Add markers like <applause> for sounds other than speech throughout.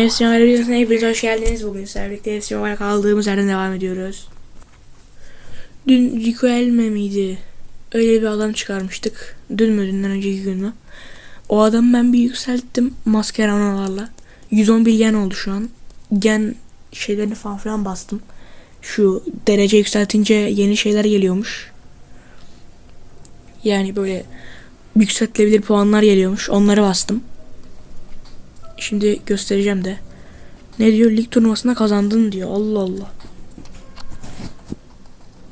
Efsane videosuna hepiniz hoş geldiniz. Bugün sizlerle birlikte efsane olarak kaldığımız yerden devam ediyoruz. Dün Rico Elme miydi? Öyle bir adam çıkarmıştık. Dün mü dünden önceki gün mü? O adamı ben bir yükselttim maskeranalarla. 111 gen oldu şu an. Gen şeylerini falan filan bastım. Şu derece yükseltince yeni şeyler geliyormuş. Yani böyle yükseltilebilir puanlar geliyormuş. Onları bastım. Şimdi göstereceğim de. Ne diyor? Lig turnuvasında kazandın diyor. Allah Allah.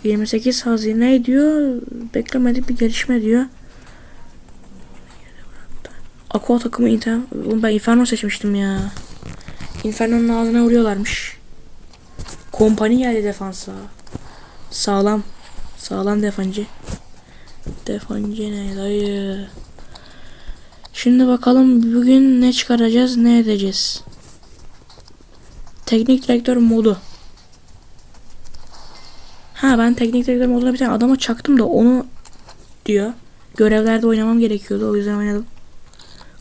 28 Hazine diyor. Beklemedik bir gelişme diyor. Aqua takımı Inter... Oğlum ben Inferno seçmiştim ya. Inferno'nun ağzına vuruyorlarmış. Kompani geldi defansa. Sağlam. Sağlam defancı. Defancı ne dayı. Şimdi bakalım bugün ne çıkaracağız, ne edeceğiz. Teknik direktör modu. Ha ben teknik direktör moduna bir tane adama çaktım da onu diyor. Görevlerde oynamam gerekiyordu o yüzden oynadım.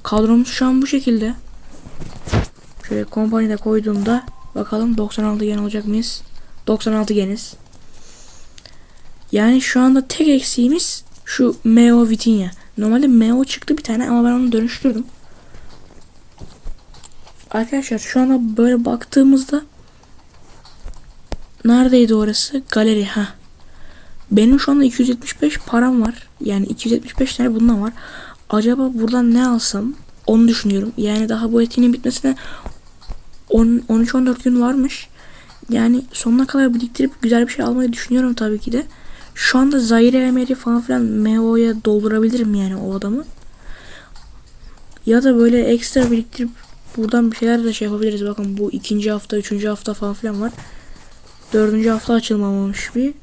Kadromuz şu an bu şekilde. Şöyle kompanide koyduğumda bakalım 96 gen olacak mıyız? 96 geniz. Yani şu anda tek eksiğimiz şu Meo Vitinha. Normalde Meo çıktı bir tane ama ben onu dönüştürdüm. Arkadaşlar şu anda böyle baktığımızda neredeydi orası? Galeri ha. Benim şu anda 275 param var. Yani 275 tane bundan var. Acaba buradan ne alsam onu düşünüyorum. Yani daha bu etkinliğin bitmesine 13-14 gün varmış. Yani sonuna kadar biriktirip güzel bir şey almayı düşünüyorum tabii ki de. Şu anda Zaire Emery falan filan Meo'ya doldurabilirim yani o adamı. Ya da böyle ekstra biriktirip buradan bir şeyler de şey yapabiliriz. Bakın bu ikinci hafta, üçüncü hafta falan filan var. Dördüncü hafta açılmamış bir.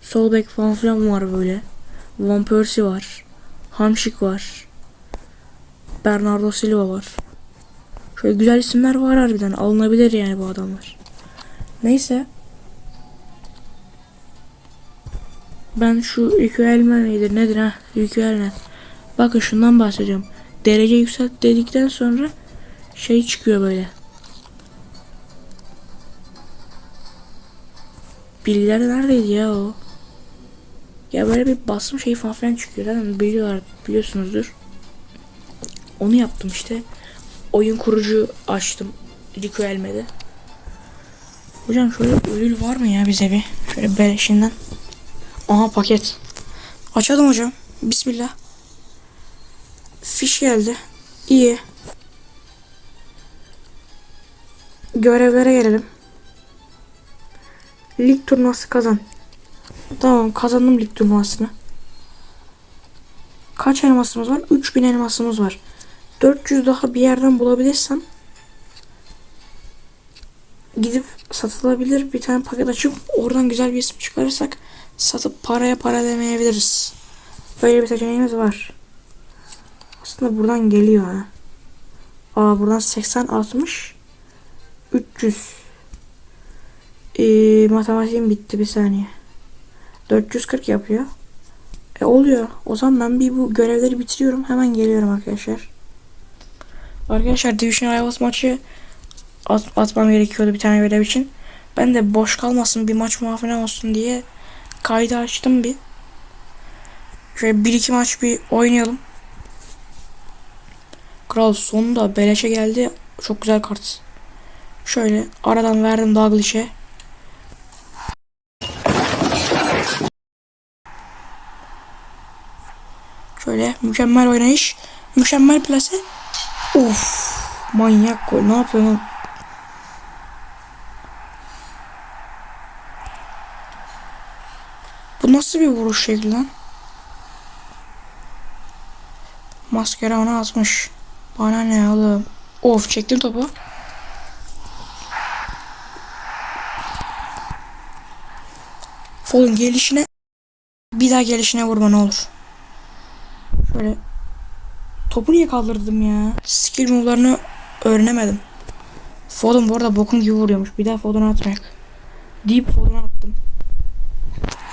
Sol bek falan filan var böyle. Van Persie var. Hamşik var. Bernardo Silva var. Şöyle güzel isimler var harbiden. Alınabilir yani bu adamlar. Neyse. Ben şu yükselme midir nedir ha yükselme. Bakın şundan bahsediyorum. Derece yükselt dedikten sonra şey çıkıyor böyle. Bilgiler neredeydi ya o? Ya böyle bir basım şey falan filan çıkıyor. Zaten biliyorlar, biliyorsunuzdur. Onu yaptım işte. Oyun kurucu açtım. Rico Elme'de. Hocam şöyle ödül var mı ya bize bir? Şöyle beleşinden. Aha paket. Açalım hocam. Bismillah. Fiş geldi. İyi. Görevlere gelelim. Lig turnuvası kazan. Tamam kazandım lig turnuvasını. Kaç elmasımız var? 3000 elmasımız var. 400 daha bir yerden bulabilirsem gidip satılabilir bir tane paket açıp oradan güzel bir isim çıkarırsak satıp paraya para demeyebiliriz. Böyle bir seçeneğimiz var. Aslında buradan geliyor ha. Aa buradan 80 60 300 ee, matematiğim bitti bir saniye. 440 yapıyor. E oluyor. O zaman ben bir bu görevleri bitiriyorum. Hemen geliyorum arkadaşlar. Arkadaşlar Division Rivals maçı at, atmam gerekiyordu bir tane görev için. Ben de boş kalmasın bir maç muhafene olsun diye kaydı açtım bir. Şöyle bir iki maç bir oynayalım. Kral sonunda beleşe geldi. Çok güzel kart. Şöyle aradan verdim Douglas'e. Şöyle mükemmel oynayış. Mükemmel plase. Of manyak gol. Ne yapıyorsun? lan? Bu nasıl bir vuruş şekli lan? Maskara ona atmış. Bana ne oğlum? Of çektim topu. Fall'un gelişine bir daha gelişine vurma ne olur. Şöyle topu niye kaldırdım ya? Skill move'larını öğrenemedim. Foden bu arada bokun gibi vuruyormuş. Bir daha Foden'a atmayak. Deyip Foden'a attım.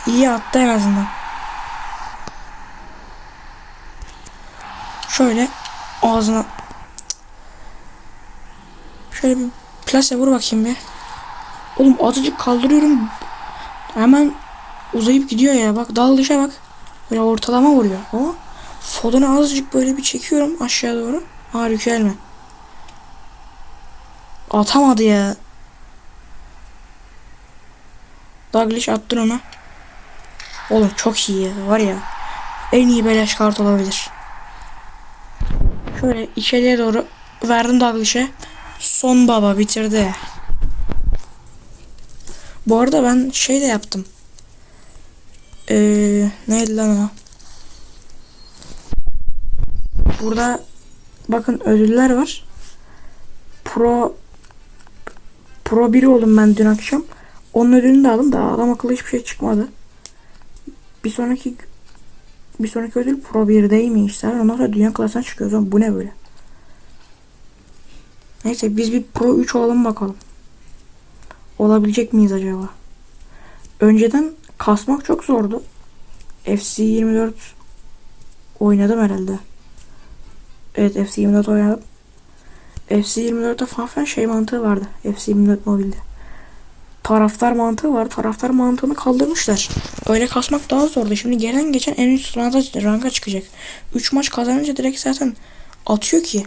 İyi attı en azından. Şöyle ağzına Şöyle bir plase vur bakayım bir. Oğlum azıcık kaldırıyorum. Hemen uzayıp gidiyor ya. Bak dalışa bak. Böyle ortalama vuruyor. Ama Foden'ı azıcık böyle bir çekiyorum aşağı doğru. Harika elme. Atamadı ya. Douglas attın ona. Oğlum çok iyi ya. Var ya. En iyi beleş kart olabilir. Şöyle içeriye doğru verdim Douglas'e. Son baba bitirdi. Bu arada ben şey de yaptım. Ee, neydi lan o? Burada bakın ödüller var. Pro Pro 1 oldum ben dün akşam. Onun ödülünü de aldım da adam akıllı hiçbir şey çıkmadı. Bir sonraki bir sonraki ödül Pro 1'deymiş. Sen ondan sonra dünya klasına çıkıyoruz. Bu ne böyle? Neyse biz bir Pro 3 olalım bakalım. Olabilecek miyiz acaba? Önceden kasmak çok zordu. FC 24 oynadım herhalde. Evet FC 24 oynadım. FC 24'te falan şey mantığı vardı. FC 24 mobilde. Taraftar mantığı var. Taraftar mantığını kaldırmışlar. Öyle kasmak daha zordu. Şimdi gelen geçen en üst ranka, ranka çıkacak. 3 maç kazanınca direkt zaten atıyor ki.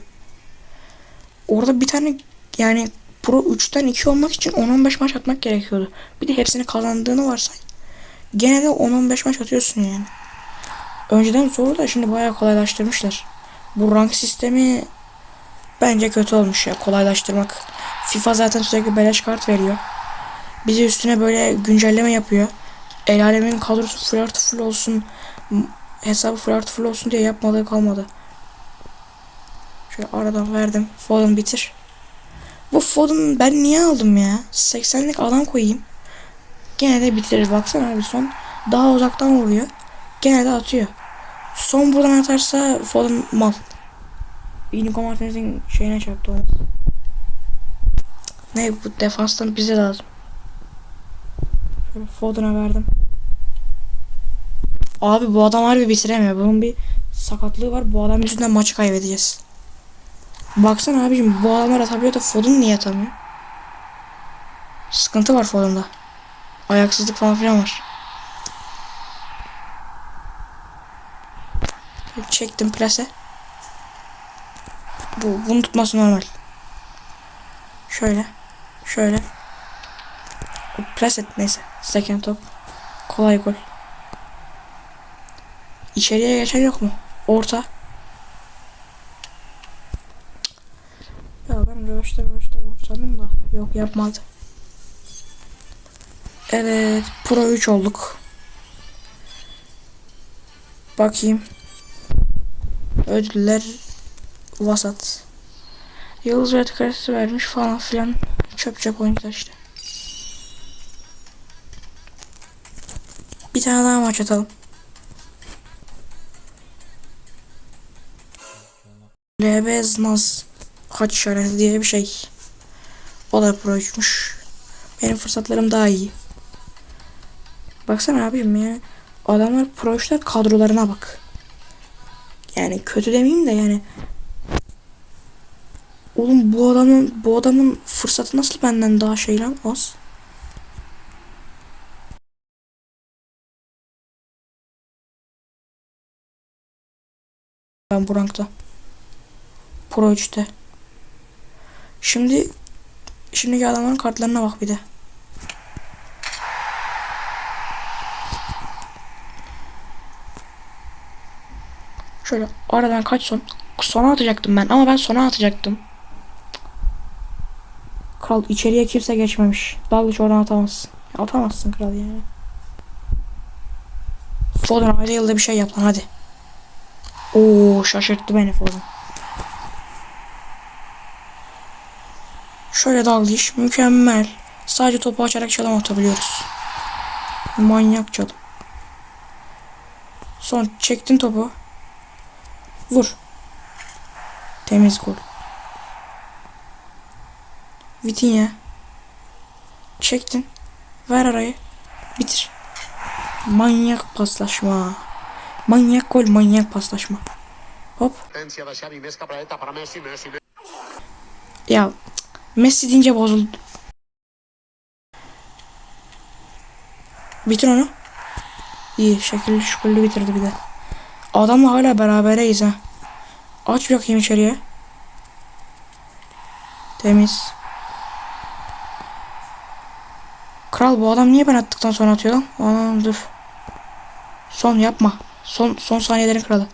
Orada bir tane yani Pro 3'ten 2 olmak için 10-15 maç atmak gerekiyordu. Bir de hepsini kazandığını varsay. Gene de 10-15 maç atıyorsun yani. Önceden zor da şimdi bayağı kolaylaştırmışlar. Bu rank sistemi bence kötü olmuş ya kolaylaştırmak. FIFA zaten sürekli beleş kart veriyor. Bizi üstüne böyle güncelleme yapıyor. El alemin kadrosu full artı full olsun. Hesabı full artı full olsun diye yapmadığı kalmadı. Şöyle aradan verdim. Foden bitir. Bu Foden ben niye aldım ya? 80'lik adam koyayım. Gene de bitirir. Baksana abi son daha uzaktan vuruyor. Gene de atıyor. Son buradan atarsa Foden mal. Inigo Martinez'in şeyine çarptı olmaz. Ne bu defanstan bize lazım. Foden'a verdim. Abi bu adam harbi bitiremiyor. Bunun bir sakatlığı var. Bu adam yüzünden maçı kaybedeceğiz. Baksana abicim bu adamlar atabiliyor da Foden niye atamıyor? Sıkıntı var Foden'da. Ayaksızlık falan filan var. Çektim plase. Bu bunu tutması normal. Şöyle. Şöyle. Plase neyse. Second top. Kolay gol. İçeriye geçen yok mu? Orta. Ya ben röveşte röveşte sandım da yok yapmadı. Evet Pro 3 olduk. Bakayım. Ödüller vasat. Yıldız red karesi vermiş falan filan. Çöp çöp oyuncular işte. Tane daha maç atalım. LB Znaz kaç işareti diye bir şey. O da pro 3'müş. Benim fırsatlarım daha iyi. Baksana abim ya. Adamlar pro 3'ler kadrolarına bak. Yani kötü demeyeyim de yani. Oğlum bu adamın bu adamın fırsatı nasıl benden daha şey lan az? Ben bu rankta. Pro 3'te. Şimdi şimdiki adamların kartlarına bak bir de. Şöyle aradan kaç son. Sona atacaktım ben ama ben sona atacaktım. Kral içeriye kimse geçmemiş. Dalgıç oradan atamazsın. Atamazsın kral yani. Foden ayda yılda bir şey yap lan hadi. Oo şaşırttı beni Foden. Şöyle dalgıç mükemmel. Sadece topu açarak çalım atabiliyoruz. Manyak çalım. Son çektin topu. Vur. Temiz gol. Vitinha. Çektin. Ver arayı. Bitir. Manyak paslaşma. Manyak gol, manyak paslaşma. Hop. Ya Messi deyince bozuldu. Bitir onu. İyi şekilli şükürlü bitirdi bir de. Adamla hala berabereyiz ha. Aç bakayım içeriye. Temiz. Kral bu adam niye ben attıktan sonra atıyor lan? Aa, dur. Son yapma. Son son saniyelerin kralı.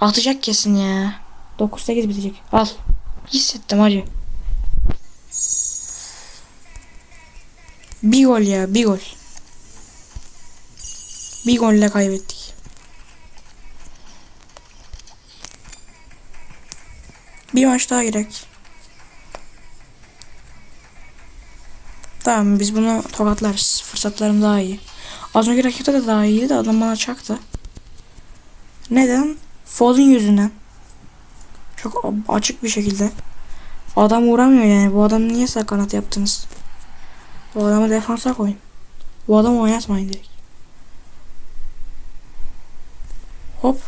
Atacak kesin ya. 9-8 bitecek. Al. Hissettim hacı. Bir gol ya bir gol. Bir golle kaybettik. Bir maç daha gerek. Tamam biz bunu tokatlarız. Fırsatlarım daha iyi. Az önce rakipte de daha iyiydi de adam bana çaktı. Neden? Foden yüzünden. Çok açık bir şekilde. Adam uğramıyor yani. Bu adam niye sağ kanat yaptınız? Bu adamı defansa koyun. Bu adamı oynatmayın direkt. Hop.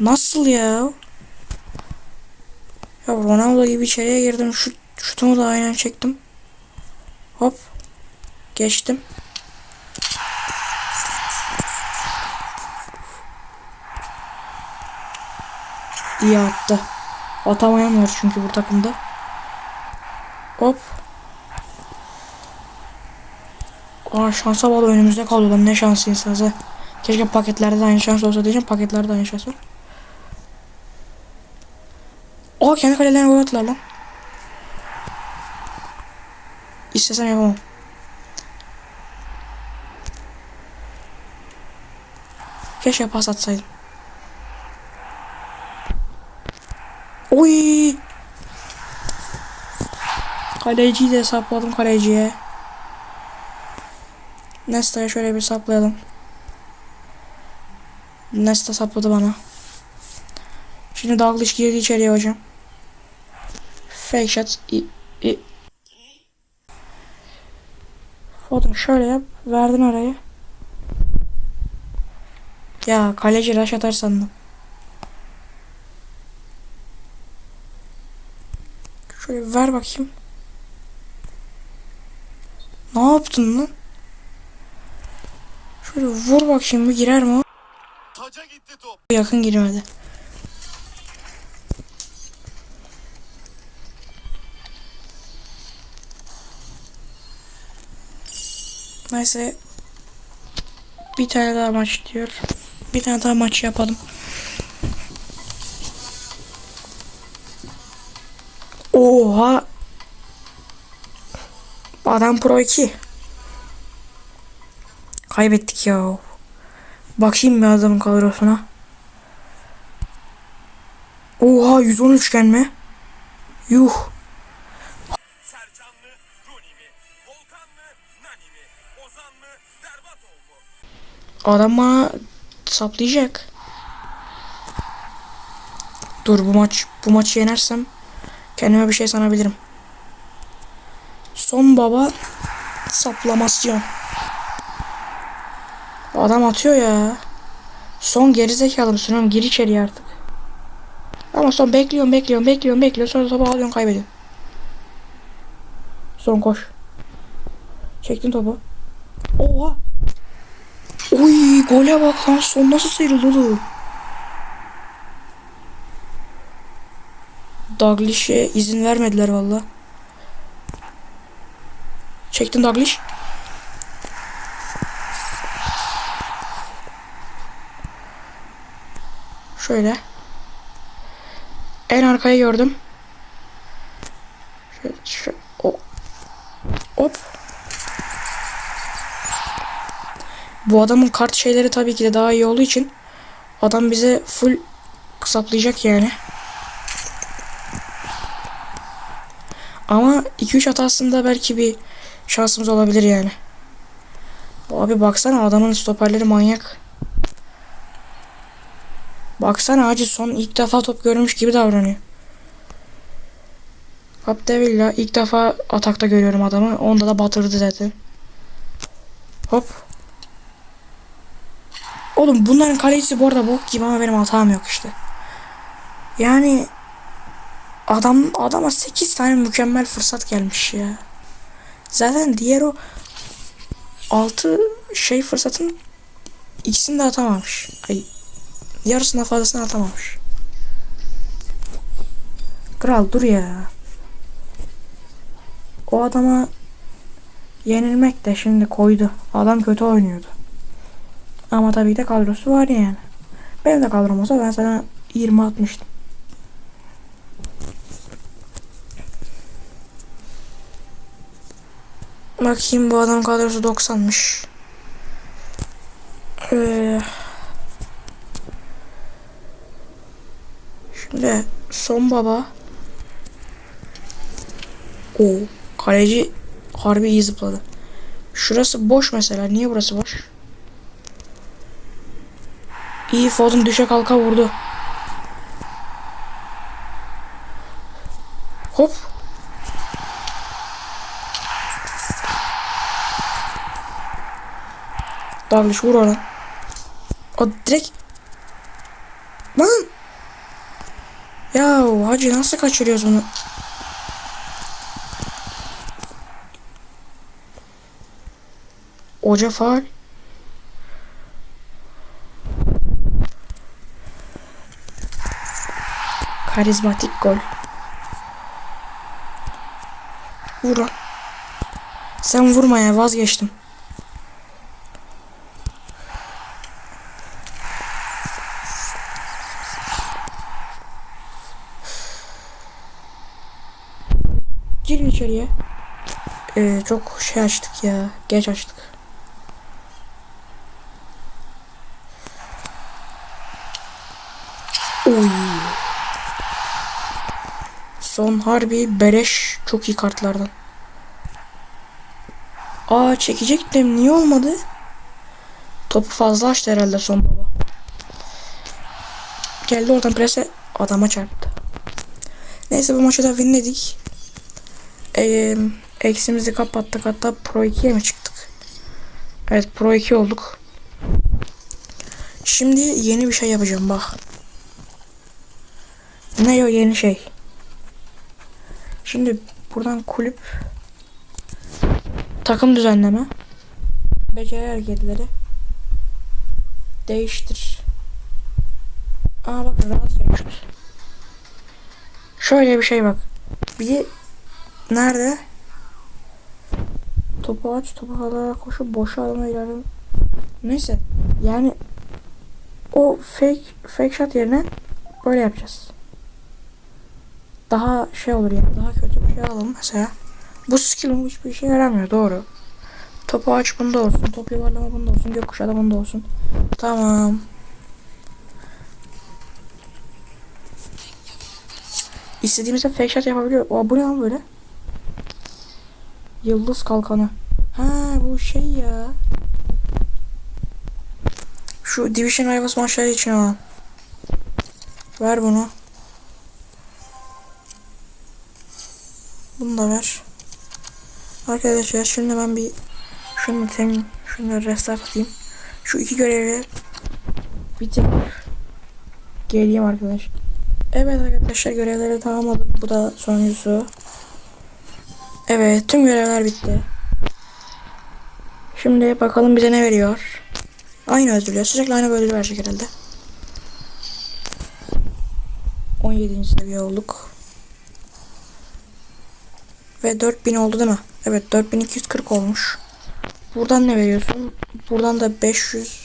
Nasıl ya? Ya Ronaldo gibi içeriye girdim. Şut, şutumu da aynen çektim. Hop. Geçtim. İyi attı. Atamayan var çünkü bu takımda. Hop. Aa şansa bağlı önümüzde kalıyor lan ne şanslıysanız ha. Keşke paketlerde de aynı şans olsa diyeceğim. Paketlerde de aynı şans var. Aa kendi kalelerine gol attılar lan. İstesem yapamam. Keşke pas atsaydım. Oy! Kaleciyi de sapladım kaleciye. Nesta'ya şöyle bir saplayalım. Nesta sapladı bana. Şimdi Dalglish girdi içeriye hocam. Fake shot. I, I. Foden şöyle yap. Verdin orayı. Ya kaleci rush atar sandım. Şöyle ver bakayım. Ne yaptın lan? Şöyle vur bakayım bir girer mi o? Taca gitti top. Yakın girmedi. Neyse. Bir tane daha maç diyor. Bir tane daha maç yapalım. Oha. Adam Pro 2. Kaybettik ya. Bakayım bir adamın kadrosuna. Oha 113 üçgen mi? Yuh. Sercan saplayacak. Dur bu maç bu maçı yenersem kendime bir şey sanabilirim. Son baba saplamasyon. Adam atıyor ya. Son gerizekalı mısın oğlum? Gir içeriye artık. Ama son bekliyorum bekliyorum bekliyorum bekliyorum sonra topu alıyorsun kaybediyorsun. Son koş. Çektin topu. Oha. Oy gole bak lan son nasıl sıyrıldı oğlum. Daglish'e izin vermediler valla. Çektin Daglish. Şöyle. En arkayı gördüm. Şöyle, şöyle. O. Hop. Bu adamın kart şeyleri tabii ki de daha iyi olduğu için adam bize full kısaplayacak yani. Ama 2-3 hatasında belki bir şansımız olabilir yani. Abi baksana adamın stoperleri manyak. Baksana acı son ilk defa top görmüş gibi davranıyor. Capdevilla ilk defa atakta görüyorum adamı. Onda da batırdı zaten. Hop. Oğlum bunların kalecisi bu arada bok gibi ama benim hatam yok işte. Yani Adam adama 8 tane mükemmel fırsat gelmiş ya. Zaten diğer o 6 şey fırsatın ikisini de atamamış. Ay yarısına fazlasını atamamış. Kral dur ya. O adama yenilmek de şimdi koydu. Adam kötü oynuyordu. Ama tabii de kadrosu var yani. Benim de kadrom olsa ben sana 20 atmıştım. Bakayım bu adam kadrosu 90'mış. Ee, şimdi son baba. O kaleci harbi iyi zıpladı. Şurası boş mesela. Niye burası boş? İyi Foden düşe kalka vurdu. Hop. Dalgıç vur ona. O direkt. Lan. Ya hacı nasıl kaçırıyoruz bunu? Hoca faal. Karizmatik gol. Vur. Sen vurma ya vazgeçtim. Girin içeriye. Ee, çok şey açtık ya. Geç açtık. Oy. Son harbi beleş çok iyi kartlardan. Aa çekecektim niye olmadı? Topu fazla açtı herhalde son baba. Geldi oradan prese adama çarptı. Neyse bu maçı da winledik. Ee, eksimizi kapattık hatta Pro 2'ye mi çıktık? Evet Pro 2 olduk. Şimdi yeni bir şey yapacağım bak. Ne o yeni şey? Şimdi buradan kulüp takım düzenleme beceri hareketleri değiştir. Aa bakın rahat vücut. Şöyle bir şey bak. Bir nerede? Topu aç, topu alarak koşup boşa alma ilerleme. Neyse yani o fake fake shot yerine böyle yapacağız daha şey olur yani daha kötü bir şey alalım mesela. Bu skill'in hiçbir işe yaramıyor doğru. Topu aç bunda olsun. Top yuvarlama bunda olsun. Gökkuşağı da bunda olsun. Tamam. İstediğimizde fake shot yapabiliyor. O bu ne lan böyle? Yıldız kalkanı. Ha bu şey ya. Şu Division Rivals maçları için olan. Ver bunu. Bunu da ver. Arkadaşlar şimdi ben bir şunu temin şunu restart atayım. Şu iki görevi bitirip geleyim arkadaş. Evet arkadaşlar görevleri tamamladım. Bu da sonuncusu. Evet tüm görevler bitti. Şimdi bakalım bize ne veriyor. Aynı ödül. Sürekli aynı ödül verecek herhalde. 17. seviye olduk. Ve 4000 oldu değil mi? Evet 4240 olmuş. Buradan ne veriyorsun? Buradan da 500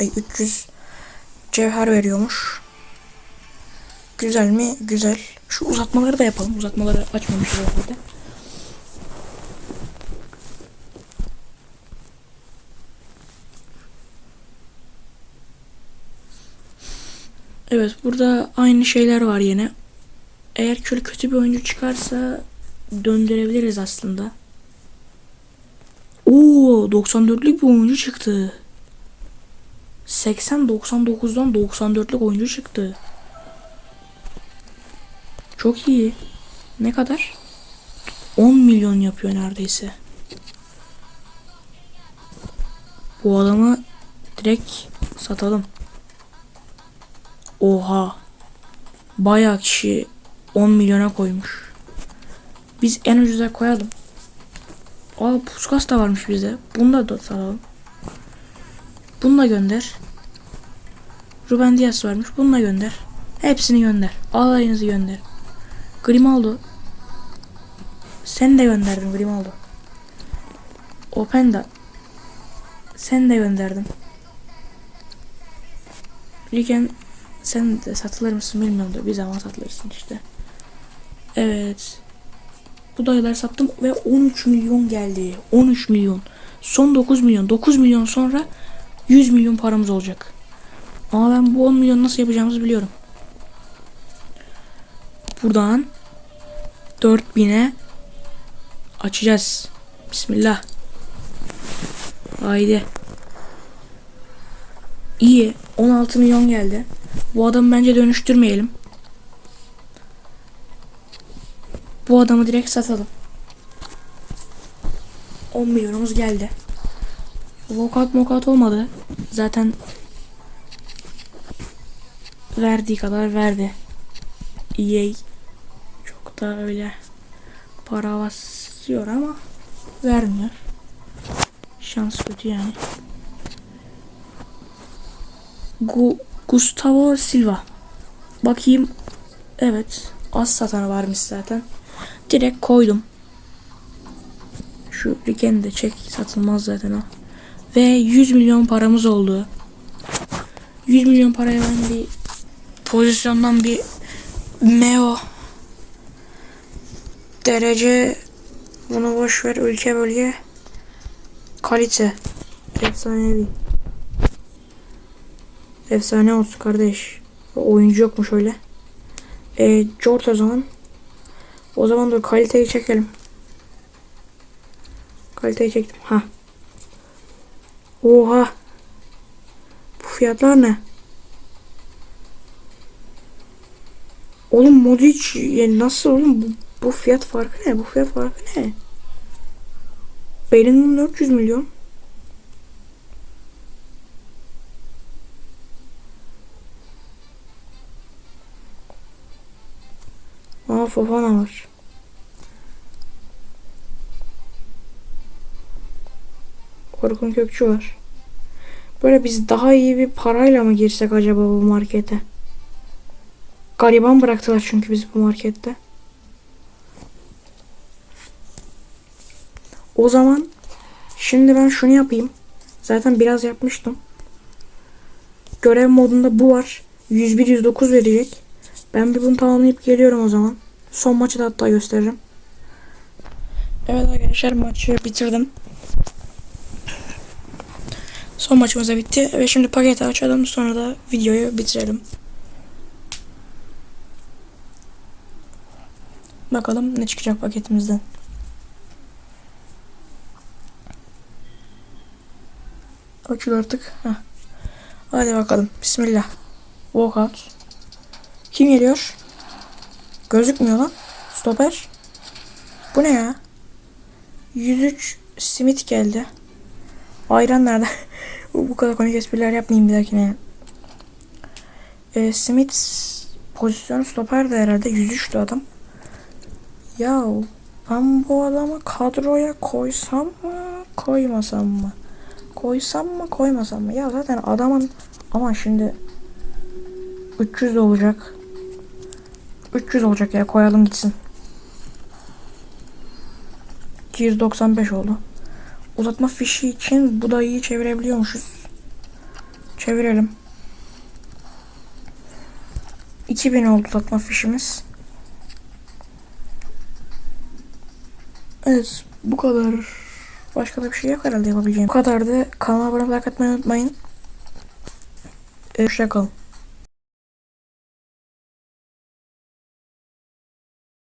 ay 300 cevher veriyormuş. Güzel mi? Güzel. Şu uzatmaları da yapalım. Uzatmaları açmamışız herhalde. Evet burada aynı şeyler var yine. Eğer şöyle kötü bir oyuncu çıkarsa döndürebiliriz aslında. Oo 94'lük bir oyuncu çıktı. 80-99'dan 94'lük oyuncu çıktı. Çok iyi. Ne kadar? 10 milyon yapıyor neredeyse. Bu adamı direkt satalım. Oha. Bayağı kişi 10 milyona koymuş. Biz en ucuza koyalım. Aa puskas da varmış bize. Bunu da salalım. Bunu da gönder. Ruben Diaz varmış. Bunu da gönder. Hepsini gönder. Alayınızı gönder. Grimaldo. Sen de gönderdin Grimaldo. Openda. Sen de gönderdin. Riken sen de satılır mısın bilmiyorum da bir zaman satılırsın işte. Evet. Bu dayılar sattım ve 13 milyon geldi. 13 milyon. Son 9 milyon. 9 milyon sonra 100 milyon paramız olacak. Ama ben bu 10 milyon nasıl yapacağımızı biliyorum. Buradan 4000'e açacağız. Bismillah. Haydi. İyi. 16 milyon geldi. Bu adamı bence dönüştürmeyelim. Bu adamı direkt satalım. 10 milyonumuz geldi. Vokat mokat olmadı. Zaten verdiği kadar verdi. EA çok da öyle para basıyor ama vermiyor. Şans kötü yani. Gu Gustavo Silva. Bakayım. Evet. Az satanı varmış zaten. Direkt koydum. Şu Riken'i de çek. Satılmaz zaten o. Ve 100 milyon paramız oldu. 100 milyon paraya ben bir pozisyondan bir Meo derece bunu boş ver ülke bölge kalite efsanevi efsane olsun kardeş oyuncu yokmuş öyle e, George o zaman o zaman da kaliteyi çekelim kaliteyi çektim ha oha bu fiyatlar ne Oğlum Modric yani nasıl oğlum bu, bu fiyat farkı ne? Bu fiyat farkı ne? Bellingham 400 milyon. Aa Fofana var. Orkun Kökçü var. Böyle biz daha iyi bir parayla mı girsek acaba bu markete? Gariban bıraktılar çünkü bizi bu markette. O zaman şimdi ben şunu yapayım. Zaten biraz yapmıştım. Görev modunda bu var. 101 109 verecek. Ben bir bunu tamamlayıp geliyorum o zaman. Son maçı da hatta gösteririm. Evet arkadaşlar maçı bitirdim. Son maçımız da bitti ve şimdi paketi açalım sonra da videoyu bitirelim. Bakalım ne çıkacak paketimizden. Açıl artık. Heh. Hadi bakalım. Bismillah. Walkout. Kim geliyor? Gözükmüyor lan. Stoper. Bu ne ya? 103 simit geldi. Ayran nerede? <laughs> Bu kadar komik espriler yapmayayım bir dahakine. E, Smith pozisyonu stoper de herhalde 103'tü adam. Ya ben bu adamı kadroya koysam mı koymasam mı? Koysam mı koymasam mı? Ya zaten adamın ama şimdi 300 olacak. 300 olacak ya koyalım gitsin. 295 oldu. Uzatma fişi için bu da iyi çevirebiliyormuşuz. Çevirelim. 2000 oldu uzatma fişimiz. Evet bu kadar. Başka da bir şey yok herhalde yapabileceğim. Bu kadar da kanala abone olmayı unutmayın. Ee, Hoşçakalın.